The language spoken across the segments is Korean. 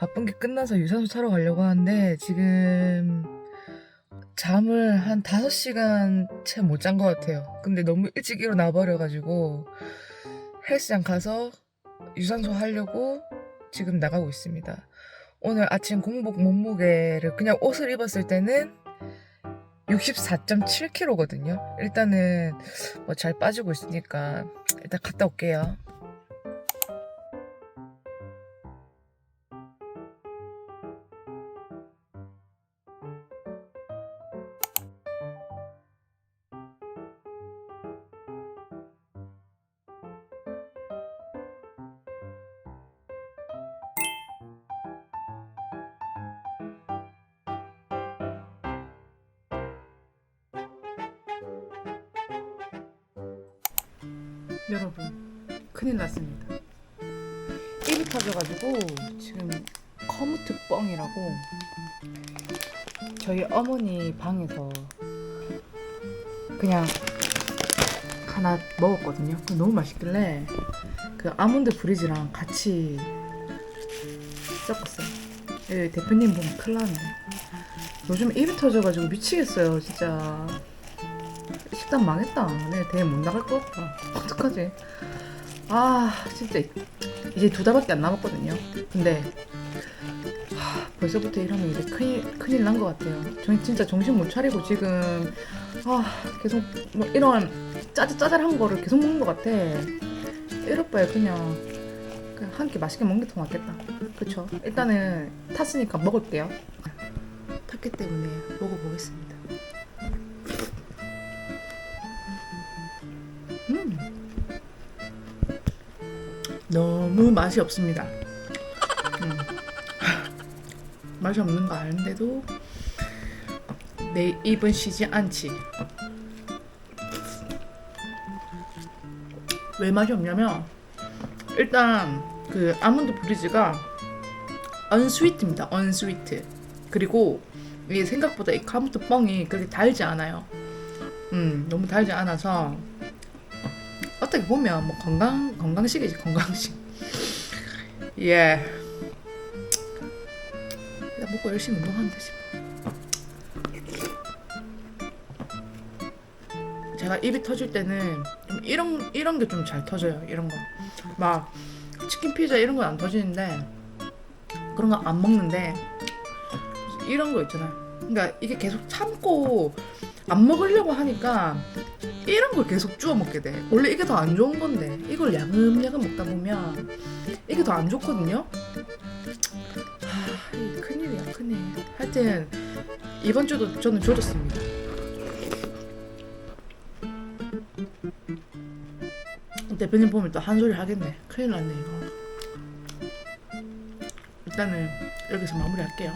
바쁜 게 끝나서 유산소 차러 가려고 하는데 지금 잠을 한 5시간 채 못 잔 것 같아요. 근데 너무 일찍 일어나 버려가지고 헬스장 가서 유산소 하려고 지금 나가고 있습니다. 오늘 아침 공복 몸무게를 그냥 옷을 입었을 때는 64.7kg거든요. 일단은 뭐 잘 빠지고 있으니까 일단 갔다 올게요. 여러분 큰일 났습니다. 입이 터져가지고 지금 커뮤트 뻥이라고 저희 어머니 방에서 그냥 하나 먹었거든요. 너무 맛있길래 그 아몬드 브리즈랑 같이 섞었어요. 예, 대표님 보면 큰일 나는데 요즘 입이 터져가지고 미치겠어요 진짜 식당 망했다. 내 대회 못 나갈 것 같다. 어떡하지? 아, 진짜 이제 두 달밖에 안 남았거든요. 근데 하, 벌써부터 이러면 이제 큰일 큰일 난 것 같아요. 저 진짜 정신 못 차리고 지금 아 계속 뭐 이런 짜잘짜잘한 거를 계속 먹는 것 같아. 이럴 바에 그냥 그냥 한 끼 맛있게 먹는 게 더 낫겠다. 그쵸? 일단은 탔으니까 먹을게요. 탔기 때문에 먹어보겠습니다. 너무 맛이 없습니다. 음. 맛이 없는 거 아는데도 내 입은 쉬지 않지. 왜 맛이 없냐면 일단 그 아몬드 브리즈가 언스위트입니다. 언스위트. 그리고 이게 생각보다 이 카무트 뻥이 그렇게 달지 않아요. 음, 너무 달지 않아서 어떻게 보면 뭐 건강 건강식이지 건강식. 예. 일단 먹고 열심히 운동하면 되지. 뭐. 제가 입이 터질 때는 좀 이런 이런 게 좀 잘 터져요. 이런 거. 막 치킨 피자 이런 건 안 터지는데 그런 거 안 먹는데 이런 거 있잖아요. 그러니까 이게 계속 참고 안 먹으려고 하니까 이런 걸 계속 주워 먹게 돼. 원래 이게 더 안 좋은 건데 이걸 야금야금 먹다 보면 이게 더 안 좋거든요. 하, 이 큰일이야 큰일. 하여튼 이번 주도 저는 조졌습니다. 대표님 보면 또 한 소리 하겠네. 큰일 났네 이거. 일단은 여기서 마무리할게요.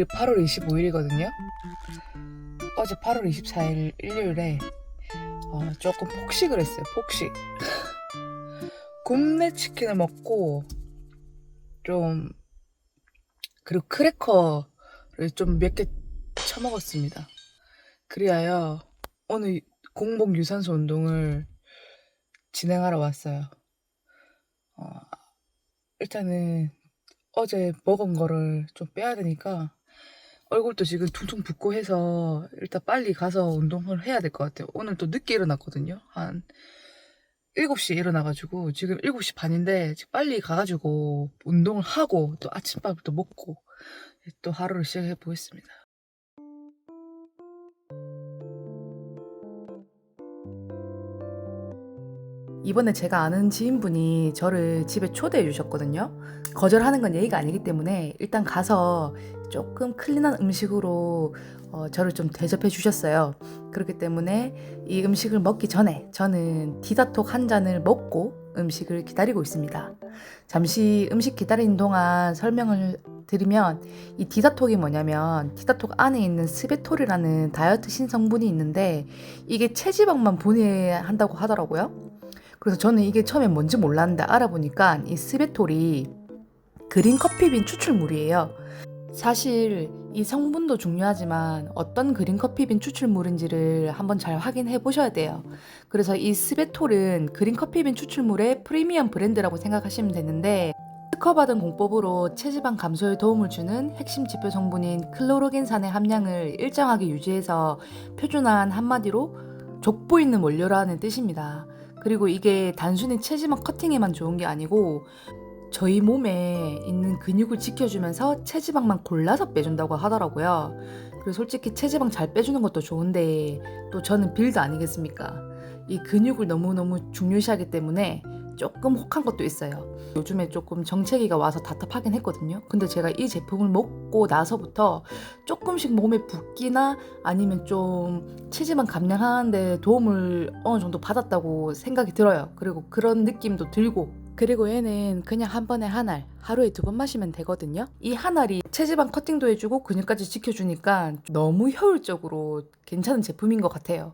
오늘이 8월 25일이거든요. 어제 8월 24일 일요일에 어, 조금 폭식을 했어요. 폭식. 굽네 치킨을 먹고 좀 그리고 크래커를 좀 몇개 쳐먹었습니다. 그리하여 오늘 공복 유산소 운동을 진행하러 왔어요. 어, 일단은 어제 먹은 거를 좀 빼야 되니까 얼굴도 지금 퉁퉁 붓고 해서 일단 빨리 가서 운동을 해야 될 것 같아요. 오늘 또 늦게 일어났거든요. 한 7시에 일어나가지고 지금 7시 반인데 빨리 가가지고 운동을 하고 또 아침밥을 또 먹고 또 하루를 시작해 보겠습니다. 이번에 제가 아는 지인분이 저를 집에 초대해 주셨거든요. 거절하는 건 예의가 아니기 때문에 일단 가서 조금 클린한 음식으로 어, 저를 좀 대접해 주셨어요. 그렇기 때문에 이 음식을 먹기 전에 저는 디다톡 한 잔을 먹고 음식을 기다리고 있습니다. 잠시 음식 기다리는 동안 설명을 드리면 이 디다톡이 뭐냐면 디다톡 안에 있는 스베톨이라는 다이어트 신성분이 있는데 이게 체지방만 분해한다고 하더라고요. 그래서 저는 이게 처음에 뭔지 몰랐는데 알아보니까 이 스베톨이 그린 커피빈 추출물이에요. 사실 이 성분도 중요하지만 어떤 그린 커피빈 추출물인지를 한번 잘 확인해 보셔야 돼요. 그래서 이 스베톨은 그린 커피빈 추출물의 프리미엄 브랜드라고 생각하시면 되는데 특허받은 공법으로 체지방 감소에 도움을 주는 핵심 지표 성분인 클로로겐산의 함량을 일정하게 유지해서 표준화한 한마디로 족보 있는 원료라는 뜻입니다. 그리고 이게 단순히 체지방 커팅에만 좋은 게 아니고 저희 몸에 있는 근육을 지켜주면서 체지방만 골라서 빼준다고 하더라고요. 그리고 솔직히 체지방 잘 빼주는 것도 좋은데 또 저는 빌드 아니겠습니까? 이 근육을 너무너무 중요시하기 때문에 조금 혹한 것도 있어요. 요즘에 조금 정체기가 와서 답답하긴 했거든요. 근데 제가 이 제품을 먹고 나서부터 조금씩 몸에 붓기나 아니면 좀 체지방 감량하는데 도움을 어느 정도 받았다고 생각이 들어요. 그리고 그런 느낌도 들고 그리고 얘는 그냥 한 번에 한 알, 하루에 두 번 마시면 되거든요. 이 한 알이 체지방 커팅도 해주고 근육까지 지켜주니까 너무 효율적으로 괜찮은 제품인 것 같아요.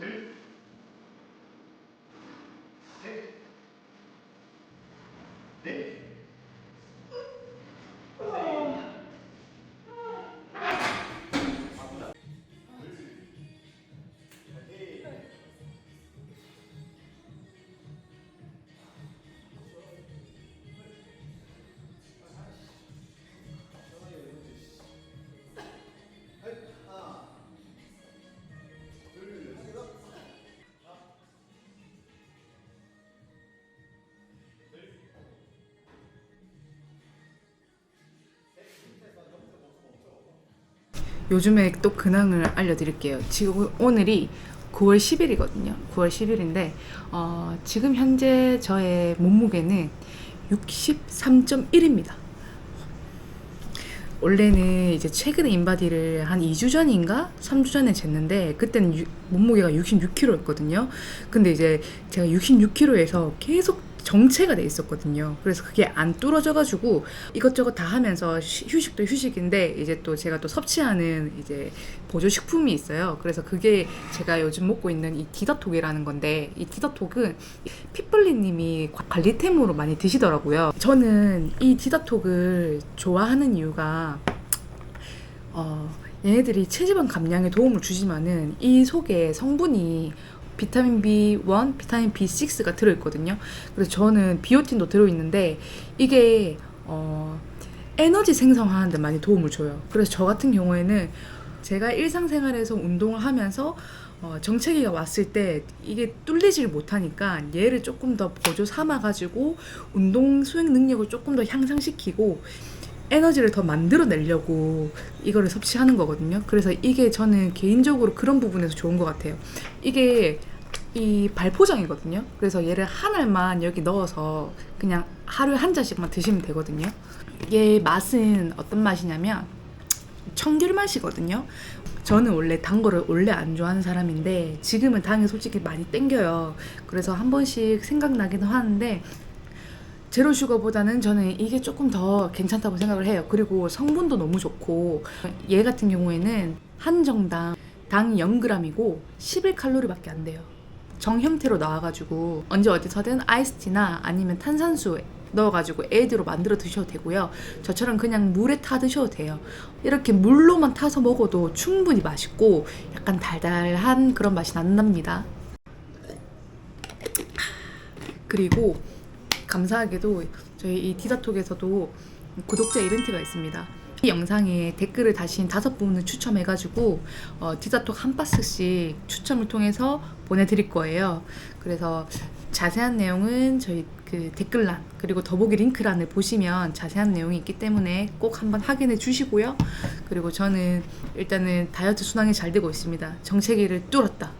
でで 요즘에 또 근황을 알려드릴게요. 지금 오늘이 9월 10일이거든요. 9월 10일인데 어, 지금 현재 저의 몸무게는 63.1입니다. 원래는 이제 최근에 인바디를 한 2주 전인가 3주 전에 쟀는데 그때는 유- 몸무게가 66kg였거든요. 근데 이제 제가 66kg에서 계속 정체가 돼 있었거든요. 그래서 그게 안 뚫어져가지고 이것저것 다 하면서 쉬- 휴식도 휴식인데 이제 또 제가 또 섭취하는 이제 보조 식품이 있어요. 그래서 그게 제가 요즘 먹고 있는 이 디더톡이라는 건데 이 디더톡은 피플리님이 관리템으로 많이 드시더라고요. 저는 이 디더톡을 좋아하는 이유가 어, 얘네들이 체지방 감량에 도움을 주지만은 이 속에 성분이 비타민 B1, 비타민 B6가 들어있거든요. 그래서 저는 비오틴도 들어있는데 이게 어, 에너지 생성하는 데 많이 도움을 줘요. 그래서 저 같은 경우에는 제가 일상생활에서 운동을 하면서 어, 정체기가 왔을 때 이게 뚫리질 못하니까 얘를 조금 더 보조 삼아가지고 운동 수행 능력을 조금 더 향상시키고 에너지를 더 만들어내려고 이거를 섭취하는 거거든요. 그래서 이게 저는 개인적으로 그런 부분에서 좋은 것 같아요. 이게 이 발포장이거든요. 그래서 얘를 한 알만 여기 넣어서 그냥 하루에 한 잔씩만 드시면 되거든요. 얘 맛은 어떤 맛이냐면 청귤 맛이거든요. 저는 원래 단 거를 원래 안 좋아하는 사람인데 지금은 당이 솔직히 많이 땡겨요. 그래서 한 번씩 생각나기도 하는데 제로 슈거보다는 저는 이게 조금 더 괜찮다고 생각을 해요. 그리고 성분도 너무 좋고 얘 같은 경우에는 한 정당 당 0g이고 11칼로리밖에 안 돼요. 정 형태로 나와가지고 언제 어디서든 아이스티나 아니면 탄산수 넣어가지고 에이드로 만들어 드셔도 되고요. 저처럼 그냥 물에 타 드셔도 돼요. 이렇게 물로만 타서 먹어도 충분히 맛있고 약간 달달한 그런 맛이 난답니다. 그리고 감사하게도 저희 이 디자톡에서도 구독자 이벤트가 있습니다. 이 영상에 댓글을 다신 다섯 분을 추첨해가지고 어, 디자톡 한 박스씩 추첨을 통해서 보내드릴 거예요. 그래서 자세한 내용은 저희 그 댓글란 그리고 더보기 링크란을 보시면 자세한 내용이 있기 때문에 꼭 한번 확인해 주시고요. 그리고 저는 일단은 다이어트 순항이 잘 되고 있습니다. 정체기를 뚫었다.